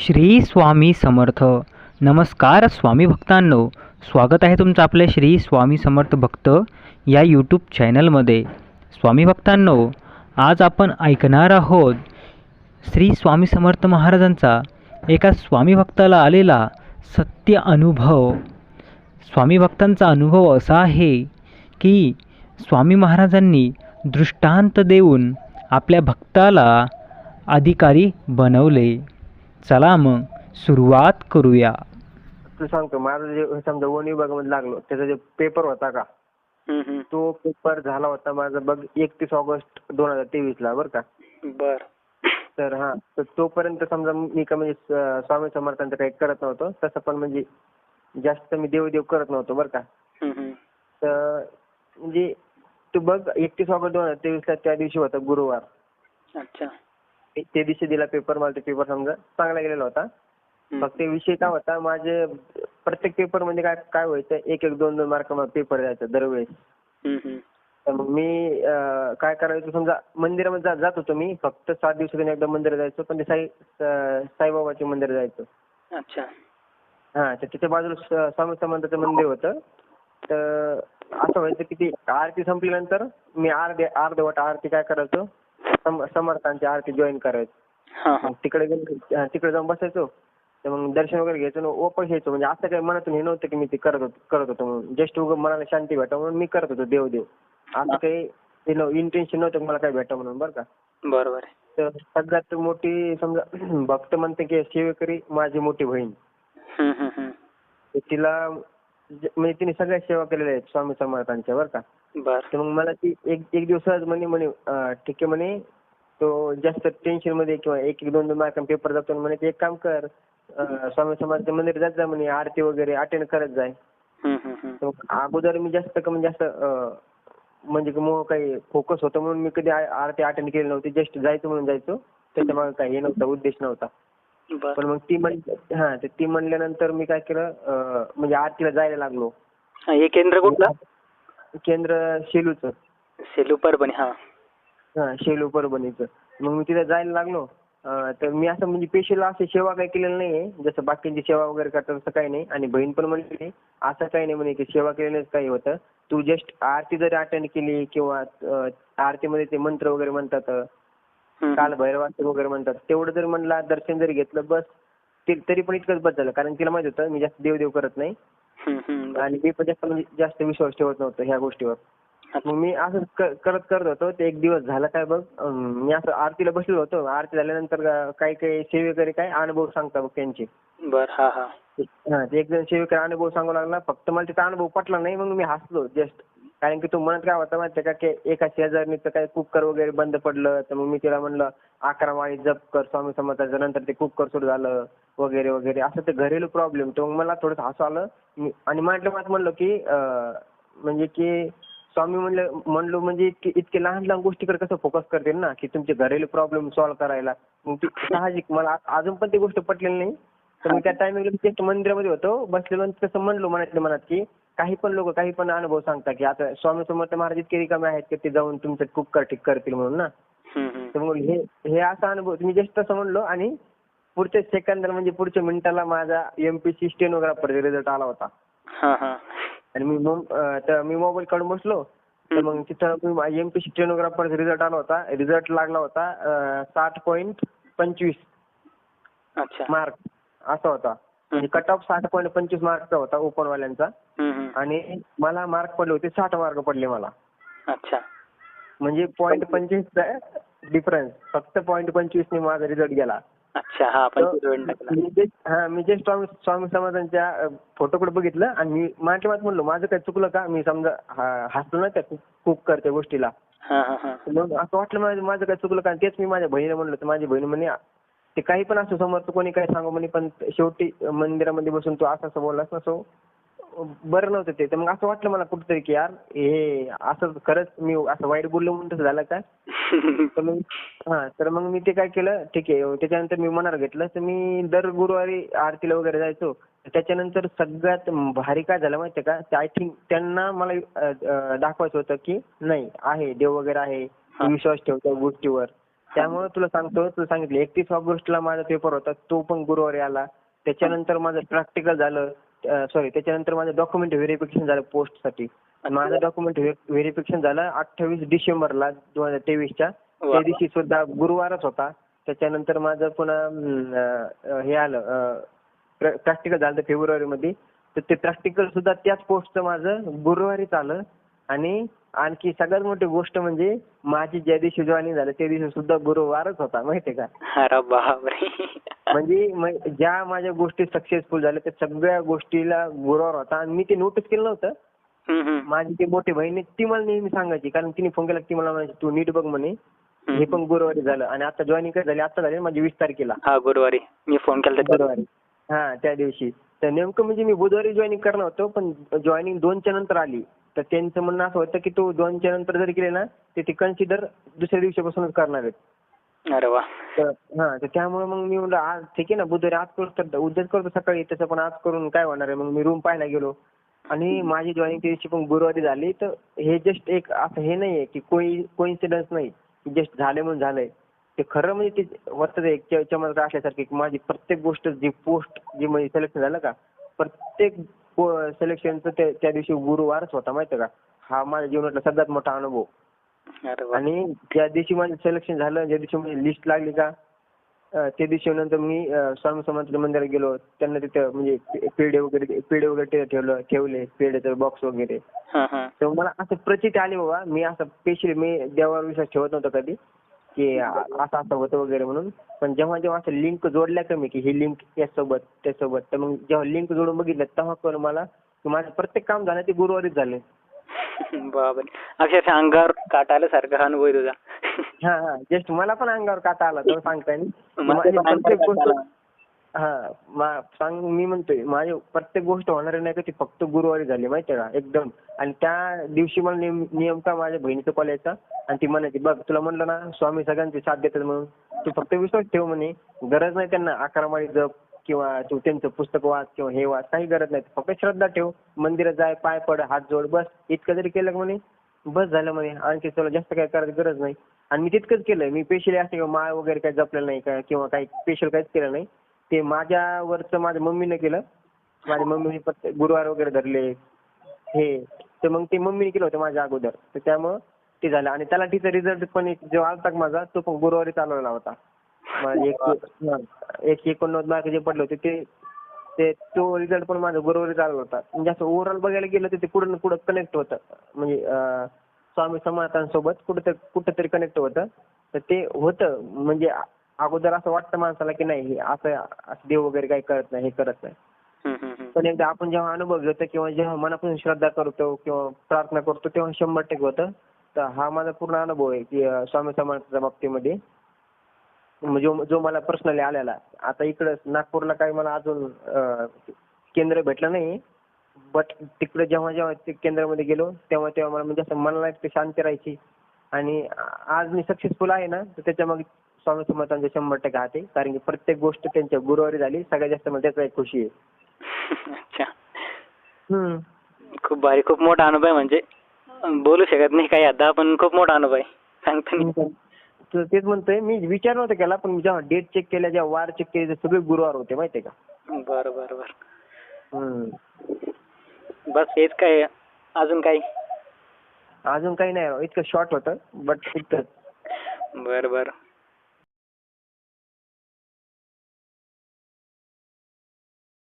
श्री स्वामी समर्थ. नमस्कार स्वामी भक्तांनो. स्वागत आहे तुमचं आपल्या श्री स्वामी समर्थ भक्त या यूट्यूब चॅनलमध्ये स्वामी भक्तांनो आज आपण ऐकणार आहोत श्री स्वामी समर्थ महाराजांचा एका स्वामी भक्ताला आलेला सत्य अनुभव. स्वामी भक्तांचा अनुभव असा आहे की स्वामी महाराजांनी दृष्टांत देऊन आपल्या भक्ताला अधिकारी बनवले. चला मग सुरुवात करूया. तू सांगतो माझं जे समजा वन विभागामध्ये लागलो त्याचा जे पेपर होता का? तो पेपर झाला होता माझा बघ एकतीस ऑगस्ट दोन हजार तेवीस ला बरं का? बर. तर हा तर तोपर्यंत समजा मी का म्हणजे स्वामी समर्थांचं काही करत नव्हतो तसं पण म्हणजे जास्त मी देवदेव करत नव्हतो बरं का? तर म्हणजे तू बघ एकतीस ऑगस्ट दोन हजार तेवीस ला त्या दिवशी होता गुरुवार. अच्छा. ते- त्या दिवशी दिला पेपर मला ते पेपर समजा चांगला गेलेला होता. फक्त विषय काय होता माझे प्रत्येक पेपरमध्ये काय काय व्हायचं एक एक दोन दोन मार्क पेपर द्यायचा दरवेळेस तर मग मी अं, काय करायचो समजा मंदिरामध्ये जा- जात होतो मी फक्त सात दिवसातून एकदा मंदिर जायचो पण ते साई स- साईबाबाचे मंदिर जायचो. अच्छा. हा तर तिच्या बाजूला स- स्वामी समर्थाचं मंदिर होतं. तर असं व्हायचं की ती आरती संपल्यानंतर मी अर्धे अर्धवट आरती काय करायचो? सम- समर्थांची आरती जॉईन करायचो. तिकडे गेलो तिकडे जाऊन बसायचो. तर मग दर्शन वगैरे घ्यायचो आणि वापस यायचो म्हणजे असं काही मनातून हे नव्हतं की मी ते करत होतो करत होतो. म्हणून जस्ट उगं मनाला शांती भेटावं म्हणून मी करत होतो देव देव असं काही इंटेन्शन नव्हतं मला काय भेटावं म्हणून बरं का. बरोबर तर सगळ्यात मोठी समजा भक्त म्हणते की सेवेकरी माझी मोठी बहीण. तिला म्हणजे तिने सगळ्या सेवा केलेल्या आहेत स्वामी समर्थांच्या बरं का. बर. तर मग मला ती एक एक दिवस म्हणे म्हणे ठीक आहे म्हणे तो जास्त टेन्शनमध्ये किंवा एक एक दोन दोन मार्क पेपर जातो आणि म्हणे ते एक काम कर अं, स्वामी समर्थाच्या मंदिर जात जा म्हणे आरती वगैरे अटेंड करत जाय. अगोदर मी जास्त कमी जास्त अं, म्हणजे की मग काही फोकस होतं म्हणून मी कधी आ- आरती अटेंड केली नव्हती जस्ट जायचं म्हणून जायचो. त्याच्यामागे काही हे नव्हता उद्देश नव्हता. पण मग ती म्हण हा तर ती म्हणल्यानंतर मी काय केलं अं, म्हणजे आरतीला जायला लागलो. हे केंद्र कुठलं? केंद्र शेलूचं सेलू परभणी हा. हा शेलू परभणीचं मग मी तिथे जायला लागलो. अं, तर मी असं म्हणजे पेशल अशी सेवा काही केलेली नाहीये. जसं बाकीची सेवा वगैरे करतात तसं काही नाही. आणि बहीण पण म्हणली असं काही नाही म्हणे की सेवा केल्यानेच काही होतं. तू जस्ट आरती जरी अटेंड केली किंवा अं, आरतीमध्ये ते मंत्र वगैरे म्हणतात काल भैरवाचं वगैरे म्हणतात. तेवढं जरी म्हणला दर्शन जरी घेतलं बस. ते- तरी पण इतकंच बस झालं. कारण तिला माहीत होतं मी जास्त देवदेव करत नाही. आणि मी पण जास्त म्हणजे जास्त विश्वास ठेवत नव्हतो ह्या गोष्टीवर. मग मी असं क- करत करत होतो. ते एक दिवस झाला काय बघ मी असं आरतीला बसलेलो होतो. आरती झाल्यानंतर काही काही सेवेकरी काय अनुभव सांगता बघ त्यांचे. बर हा हा. हा ते एक जण सेवेकरी अनुभव सांगू लागला. फक्त मला तिचा अनुभव पटला नाही मग मी हसलो जस्ट कारण की तो म्हणत काय होता माहितीये का की एका शेजारणीचं काय कुकर वगैरे बंद पडलं तर मग मी तिला म्हणलं अकरा माळी जप कर स्वामी समर्थाचं नंतर ते कुकर सुरू झालं वगैरे वगैरे. असं ते घरेलू प्रॉब्लेम तर मग मला थोडंसं हसू आलं. आणि म्हटलं म्हणलं की म्हणजे की स्वामी म्हणलं म्हणलो म्हणजे इतके इतके लहान लहान गोष्टीकडे कसं फोकस करतील ना की तुमचे घरेलू प्रॉब्लेम सॉल्व्ह करायला. मग ती साहजिक मला आ- अजून पण ती गोष्ट पटलेली नाही. तर मी त्या टायमिंगला जस्ट मंदिरामध्ये होतो बसलेलो आणि तसं म्हणलो मनातल्या मनात की काही पण लोक काही पण अनुभव सांगतात की आता स्वामी समर्थ महाराज इतके रिकामे आहेत की ते जाऊन तुमचं कुकर ठीक करतील म्हणून ना. तर मग हे हे असा अनुभव मी जस्ट तसं म्हणलो आणि पुढच्या सेकंदाला म्हणजे पुढच्या मिनिटाला माझा एमपीसी स्टेनोग्राफर रिझल्ट आला होता. हा हा. आणि मी मी मोबाईल काढून बसलो. तर मग तिथं एमपीसी स्टेनोग्राफरचा रिझल्ट आला होता. रिझल्ट लागला होता साठ पॉईंट पंचवीस अच्छा. मार्क असा होता. म्हणजे कट ऑफ साठ पॉईंट पंचवीस मार्कचा होता ओपन वाल्यांचा आणि मला मार्क पडले होते साठ मार्क पडले मला. अच्छा. म्हणजे पॉईंट पंचवीसचा डिफरन्स फक्त पॉईंट पंचवीसने माझा रिझल्ट गेला. अच्छा हा मी जस्ट स्वामी स्वामी समाजांच्या फोटोकडे बघितलं आणि मी माझ्या मत म्हणलो माझं काय चुकलं का? मी समजा हसलो ना त्या कुक करते गोष्टीला. मग असं वाटलं माझं माझं काय चुकलं का? तेच मी माझ्या बहिणीला म्हणलं तर माझी बहीण म्हणे ते काही पण असो समोर तू कोणी काय सांगू म्हणे पण शेवटी मंदिरामध्ये बसून तू असं असं बोललास ना सो बरं नव्हतं ते. तर मग असं वाटलं मला कुठेतरी की यार हे असं खरंच मी असं वाईट बोललो म्हणून तसं झालं का? तर मग हा तर मग मी ते काय केलं ठीक आहे त्याच्यानंतर मी मनावर घेतलं. तर मी दर गुरुवारी आरतीला वगैरे जायचो. त्याच्यानंतर सगळ्यात भारी काय झालं माहितीये का? ते आय थिंक त्यांना मला अं, अं, दाखवायचं होतं की नाही आहे देव वगैरे आहे. विश्वास ठेवतो गोष्टीवर. त्यामुळे तुला सांगतो तुला सांगितलं एकतीस ऑगस्टला माझा पेपर होता तो पण गुरुवारी आला. त्याच्यानंतर माझं प्रॅक्टिकल झालं. सॉरी त्याच्यानंतर माझं डॉक्युमेंट व्हेरिफिकेशन झालं पोस्टसाठी माझं डॉक्युमेंट व्हेरिफिकेशन झालं अठ्ठावीस डिसेंबरला दोन हजार तेवीसच्या. त्या दिवशी सुद्धा गुरुवारच होता. त्याच्यानंतर माझं पुन्हा हे आलं प्रॅक्टिकल झालं फेब्रुवारीमध्ये. तर ते प्रॅक्टिकल सुद्धा त्याच पोस्टचं माझं गुरुवारीच आलं. आणि आणखी सगळ्यात मोठी गोष्ट म्हणजे माझी ज्या दिवशी जॉईनिंग झालं त्या दिवशी सुद्धा गुरुवारच होता माहितीये का? अरे बापरे. म्हणजे म- ज्या माझ्या गोष्टी सक्सेसफुल झाल्या त्या सगळ्या गोष्टीला गुरुवार होता. आणि मी ते नोटीस केलं नव्हतं. माझी ती मोठी बहीण आहे, ती मला नेहमी सांगायची कारण तिने फोन केला की ती मला म्हणायची तू नीट बघ म्हणे हे पण गुरुवारी झालं. आणि आता जॉईनिंग कधी झाली? आता झाली माझी वीस तारखेला. हा गुरुवारी. मी फोन केला गुरुवारी. हा त्या दिवशी. तर नेमकं म्हणजे मी बुधवारी जॉईनिंग करणार होतो पण जॉईनिंग दोनच्या नंतर आली. तर त्यांचं म्हणणं असं होतं की तू दोनच्या नंतर जर केले ना तर ते कन्सिडर दुसऱ्या दिवशीपासूनच करणार आहेत. अरे वा. तर हा तर त्यामुळे मग मी म्हणलं आज ठीक आहे ना बुधवारी आज करू तर उद्याच करतो सकाळी तसं पण आज करून काय होणार आहे? मग मी रूम पाहायला गेलो. आणि माझी जॉईनिंग दिवशी पण गुरुवारी झाली तर हे जस्ट एक असं हे नाहीये की कोई कोइन्सिडन्स नाही की जस्ट झाले म्हणून झालंय. ते खरं म्हणजे ते वर्तच एक चमत्कार असल्यासारखी की माझी प्रत्येक गोष्ट जी पोस्ट जी म्हणजे सिलेक्शन झालं का प्रत्येक सिलेक्शनचं ते त्या दिवशी गुरुवारच होता माहितीये का? हा माझ्या जीवनातला सगळ्यात मोठा अनुभव. अरे वा आणि ज्या दिवशी माझं सिलेक्शन झालं ज्या दिवशी माझी लिस्ट लागली का अं, त्या दिवशी नंतर मी अं, स्वामी समर्थाच्या मंदिरात गेलो. त्यांना तिथं म्हणजे पे- पेढे वगैरे पेढे वगैरे ठेवलं ठेवले पेढेचं बॉक्स वगैरे. हा हा. तर मला असं प्रचिती आली बाबा मी असं स्पेशली मी देवावर विश्वास ठेवत नव्हतो कधी. की असं असं होतं वगैरे म्हणून. पण जेव्हा जेव्हा असं लिंक जोडल्या का मी की ही लिंक यासोबत त्यासोबत तर मग जेव्हा लिंक जोडून बघितलं तेव्हा कळलं मला की माझं प्रत्येक काम झालं ते गुरुवारीच झाले. बापरे. अक्षरशः अंगावर काटा आल्यासारखा हा अनुभव आहे तुझा. हा हा. जस्ट मला पण अंगावर काटा आला तर सांगता येईल. मला माझी पण अंगावर प्रत्येक काटा गोष्ट आला. हा सांग मी म्हणतोय माझी प्रत्येक गोष्ट होणार नाही का ती फक्त गुरुवारी झाली माहितीये का एकदम. आणि त्या दिवशी मला नेम- नेमका माझ्या बहिणीचा कॉल यायचा आणि ती म्हणायची बघ तुला म्हणलं ना स्वामी सगळ्यांची साथ देतात म्हणून. तू फक्त विश्वास ठेव म्हणे. गरज नाही त्यांना अकरा माळी जप किंवा तू त्यांचं पुस्तक वाच किंवा हे वाच काही गरज नाही. फक्त श्रद्धा ठेव. मंदिरात जाय पाय पड हात जोड बस. इतकं जरी केलं का म्हणे बस झालं म्हणे. आणखी तुला जास्त काही करायची गरज नाही. आणि मी तितकंच केलंय. मी स्पेशली असं किंवा माळ वगैरे काही जपलेलं नाही का किंवा काही स्पेशल काहीच केलं नाही. ते माझ्यावरचं माझ्या मम्मीने केलं. माझ्या मम्मीने गुरुवार वगैरे धरले. हे तर मग ते मम्मीने केलं होतं माझ्या अगोदर. तर त्यामुळं ते झालं. आणि त्याला तिचा रिझल्ट पण एक जो आलता माझा तो पण गुरुवारी चालवला होता. एक एक एकोणनव्वद मार्क जे पडले होते ते ते तो रिझल्ट पण माझा गुरुवारी चालवला होता. म्हणजे असं ओव्हरऑल बघायला गेलं तर ते कुठं ना कुठं कनेक्ट होतं. म्हणजे स्वामी समर्थांसोबत कुठं कुठंतरी कनेक्ट होतं. तर ते होतं. म्हणजे अगोदर असं वाटतं माणसाला की नाही हे असं असं देव वगैरे काही करत नाही हे करत नाही. पण एकदा आपण जेव्हा अनुभव घेतो किंवा जेव्हा मनापासून श्रद्धा करतो किंवा प्रार्थना करतो तेव्हा शंभर टक्के होतं. तर हा माझा पूर्ण अनुभव आहे की स्वामी समर्थाच्या बाबतीमध्ये. म्हणजे जो जो मला पर्सनली आलेला. आता इकडं नागपूरला काही मला अजून केंद्र भेटलं नाही. बट तिकडे जेव्हा जेव्हा ते केंद्रामध्ये गेलो तेव्हा तेव्हा मला म्हणजे असं मनाला शांती राहायची. आणि आज मी सक्सेसफुल आहे ना तर त्याच्या मग स्वामी समर्थांचे शंभर टक्के हात आहे. कारण की प्रत्येक गोष्ट त्यांच्या गुरुवारी झाली सगळ्यात जास्त मला त्याचा एक खुशी आहे. अच्छा. हम्म. खूप भारी खूप मोठा अनुभव आहे म्हणजे. बोलू शकत नाही काही आता पण खूप मोठा अनुभव आहे. सांगतो तर तेच म्हणतोय मी विचार नव्हता केला पण जेव्हा डेट चेक केल्या जेव्हा वार चेक केले ते सगळे गुरुवार होते माहितीये का? बरं बरं बरं. हम्म. बस हेच काय अजून काही? अजून काही नाही राव. इतकं शॉर्ट होतं बट इतकं बरं बरं.